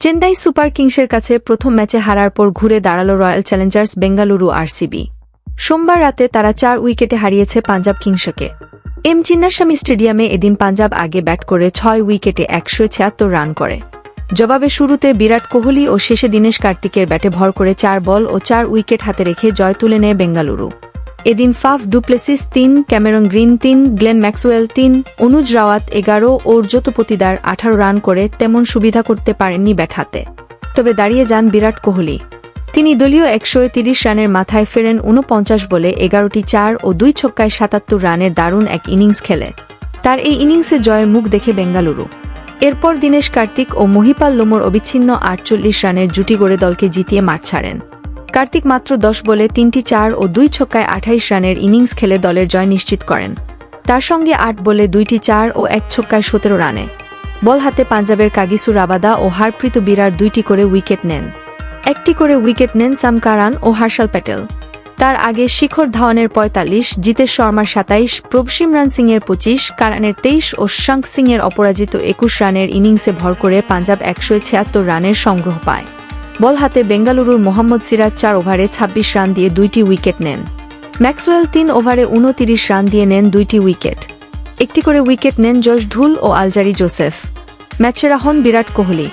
Chennai super কিংসের কাছে প্রথম ম্যাচে হারার পর ঘুরে দাঁড়াল রয়্যাল চ্যালেঞ্জার্স বেঙ্গালুরু আরসিবি। সোমবার রাতে তারা চার উইকেটে হারিয়েছে পাঞ্জাব কিংসকে। এম চিন্নাস্বামী স্টেডিয়ামে এদিন পাঞ্জাব আগে ব্যাট করে ছয় উইকেটে একশো ছিয়াত্তর রান করে। জবাবে শুরুতে বিরাট কোহলি ও শেষে দীনেশ কার্তিকের ব্যাটে ভর করে চার বল ও চার উইকেট হাতে রেখে জয় তুলে নেয় বেঙ্গালুরু। এদিন ফাফ ডুপ্লেসিস তিন, ক্যামেরন গ্রিন তিন, গ্লেন ম্যাক্সওয়েল তিন, অনুজ রাওয়াত এগারো ও জ্যোতপতিদার আঠারো রান করে তেমন সুবিধা করতে পারেননি ব্যাট তবে দাঁড়িয়ে যান বিরাট কোহলি। তিনি দলীয় একশো তিরিশ রানের মাথায় ফেরেন ঊনপঞ্চাশ বলে এগারোটি চার ও দুই ছক্কায় সাতাত্তর রানের দারুণ এক ইনিংস খেলে। তার এই ইনিংসে জয়ের মুখ দেখে বেঙ্গালুরু। এরপর দীনেশ কার্তিক ও মহিপাল লোমর অবিচ্ছিন্ন আটচল্লিশ রানের জুটি গড়ে দলকে জিতিয়ে মাঠ ছাড়েন। কার্তিক মাত্র দশ বলে তিনটি চার ও দুই ছক্কায় আঠাইশ রানের ইনিংস খেলে দলের জয় নিশ্চিত করেন। তার সঙ্গে আট বলে দুইটি চার ও এক ছক্কায় সতেরো রানে। বল হাতে পাঞ্জাবের কাগিসু রাবাদা ও হারপ্রীত বিরাট দুইটি করে উইকেট নেন। একটি করে উইকেট নেন সাম কারান ও হার্ষাল প্যাটেল। তার আগে শিখর ধাওয়ানের পঁয়তাল্লিশ, জিতেশ শর্মার সাতাইশ প্রভসিমরান সিংয়ের পঁচিশ, কারানের তেইশ ও শঙ্ক সিংয়ের অপরাজিত একুশ রানের ইনিংসে ভর করে পাঞ্জাব একশো ছিয়াত্তর রানের সংগ্রহ পায়। বল হাতে বেঙ্গালুরুর মোহাম্মদ সিরাজ চার ওভারে ২৬ রান দিয়ে দুইটি উইকেট নেন। ম্যাক্সওয়েল তিন ওভারে উনতিরিশ রান দিয়ে নেন দুইটি উইকেট। একটি করে উইকেট নেন জশ ঢুল ও আলজারি জোসেফ। ম্যাচেরা হন বিরাট কোহলি।